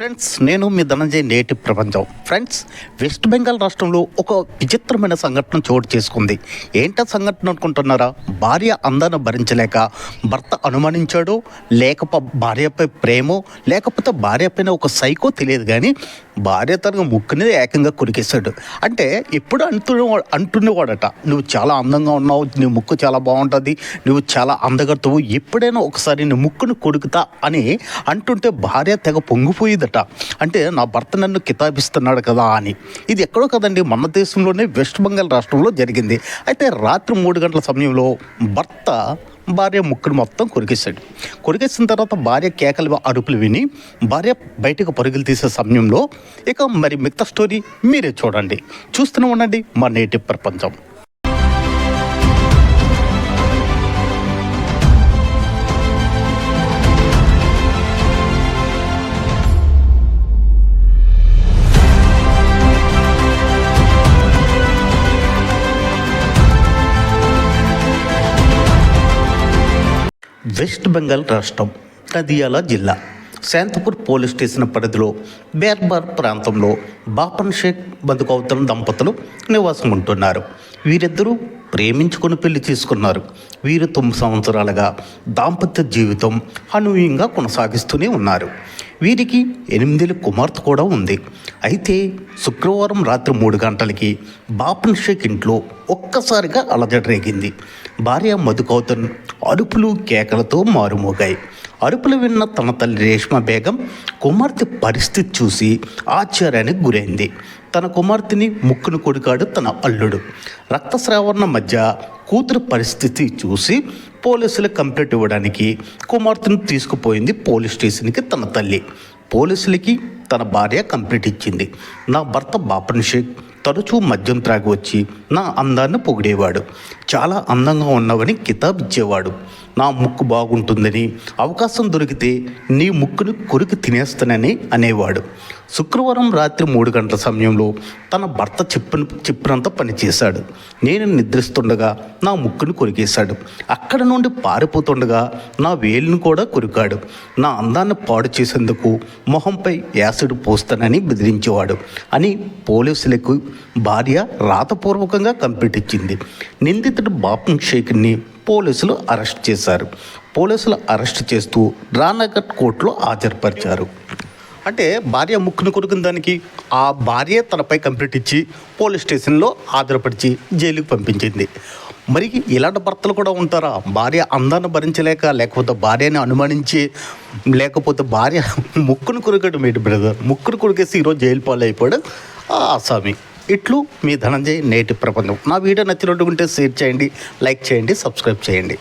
Friends నేను మీ ధనంజయ్ నేటి ప్రపంచం. ఫ్రెండ్స్ వెస్ట్ బెంగాల్ రాష్ట్రంలో ఒక విచిత్రమైన సంఘటన చోటు చేసుకుంది. ఏంట సంఘటన అనుకుంటున్నారా? భార్య అందాన్ని భరించలేక భర్త అనుమానించాడు లేక భార్యపై ప్రేమో లేకపోతే భార్యపైన ఒక సైకో తెలియదు కానీ భార్య తన ముక్కుని ఏకంగా కురికేశాడు. అంటే ఎప్పుడు అంటున్న అంటున్నవాడట నువ్వు చాలా అందంగా ఉన్నావు నీ ముక్కు చాలా బాగుంటుంది నువ్వు చాలా అందగడతావు ఎప్పుడైనా ఒకసారి నీ ముక్కును కొడుకుతా అని అంటుంటే భార్య తెగ ఎదుట అంటే నా భర్త నన్ను కితాబిస్తున్నాడు కదా అని. ఇది ఎక్కడో కదండి మన దేశంలోనే వెస్ట్ బెంగాల్ రాష్ట్రంలో జరిగింది. అయితే రాత్రి మూడు గంటల సమయంలో భర్త భార్య ముక్కును మొత్తం కొరికేశాడు. కొరికేసిన తర్వాత భార్య కేకలు అరుపులు విని భార్య బయటకు పరుగులు తీసే సమయంలో ఇక మరి మిగతా స్టోరీ మీరే చూడండి. చూస్తూనే ఉండండి మా నేటి ప్రపంచం. వెస్ట్ బెంగాల్ రాష్ట్రం నదియాల జిల్లా శాంతపూర్ పోలీస్ స్టేషన్ పరిధిలో బేర్బార్ ప్రాంతంలో బాపన్ షేక్ బతుకవుతున్న దంపతులు నివాసం ఉంటున్నారు వీరిద్దరూ ప్రేమించుకుని పెళ్ళి చేసుకున్నారు. వీరు తొమ్మిది సంవత్సరాలుగా దాంపత్య జీవితం అనూహ్యంగా కొనసాగిస్తూనే ఉన్నారు. వీరికి ఎనిమిదేళ్ళ కుమార్తె కూడా ఉంది. అయితే శుక్రవారం రాత్రి మూడు గంటలకి బాపన్ షేక్ ఇంట్లో ఒక్కసారిగా అలజడి రేగింది. భార్య మధుకౌతన్ అరుపులు కేకలతో మారుమోగాయి. అరుపులు విన్న తన తల్లి రేష్మా బేగం కుమార్తె పరిస్థితి చూసి ఆశ్చర్యానికి గురైంది. తన కుమార్తెని ముక్కును కొడికాడు తన అల్లుడు. రక్తస్రావణ మధ్య కూతురు పరిస్థితి చూసి పోలీసులకు కంప్లైంట్ ఇవ్వడానికి కుమార్తెను తీసుకుపోయింది పోలీస్ స్టేషన్కి తన తల్లి. పోలీసులకి తన భార్య కంప్లైంట్ ఇచ్చింది. నా భర్త బాపన్ షేక్ తరచూ మద్యం త్రాగి వచ్చి నా అందాన్ని పొగిడేవాడు. చాలా అందంగా ఉన్నావని కితాబ్ ఇచ్చేవాడు. నా ముక్కు బాగుంటుందని అవకాశం దొరికితే నీ ముక్కును కొరికి తినేస్తానని అనేవాడు. శుక్రవారం రాత్రి మూడు గంటల సమయంలో తన భర్త చెప్పిన చెప్పినంత పనిచేశాడు నేను నిద్రిస్తుండగా నా ముక్కును కొరికేశాడు. అక్కడ నుండి పారిపోతుండగా నా వేలును కూడా కొరికాడు. నా అందాన్ని పాడు చేసేందుకు మొహంపై యాసిడ్ పోస్తానని బెదిరించేవాడు అని పోలీసులకు భార్య రాతపూర్వకంగా కంప్లీట్ ఇచ్చింది. నిందితుడు బాపం షేక్ని పోలీసులు అరెస్ట్ చేశారు. పోలీసులు అరెస్ట్ చేస్తూ రానగర్ కోర్టులో హాజరుపరిచారు. అంటే భార్య ముక్కును కొరుకున్న దానికి ఆ భార్య తనపై కంప్లీట్ ఇచ్చి పోలీస్ స్టేషన్లో ఆధారపడిచి జైలుకి పంపించింది. మరి ఇలాంటి భర్తలు కూడా ఉంటారా? భార్య అందాన్ని భరించలేక లేకపోతే భార్యని అనుమానించి లేకపోతే భార్య ముక్కును కొరికాడు ఏంటి బ్రదర్? ముక్కును కొరికేసి ఈరోజు జైలు పాలు అయిపోయాడు ఆ ఆసామి. ఇట్లు మీ ధనంజయ్ నేటి ప్రపంచం. నా వీడియో నచ్చినట్టు ఉంటే షేర్ చేయండి లైక్ చేయండి సబ్స్క్రైబ్ చేయండి.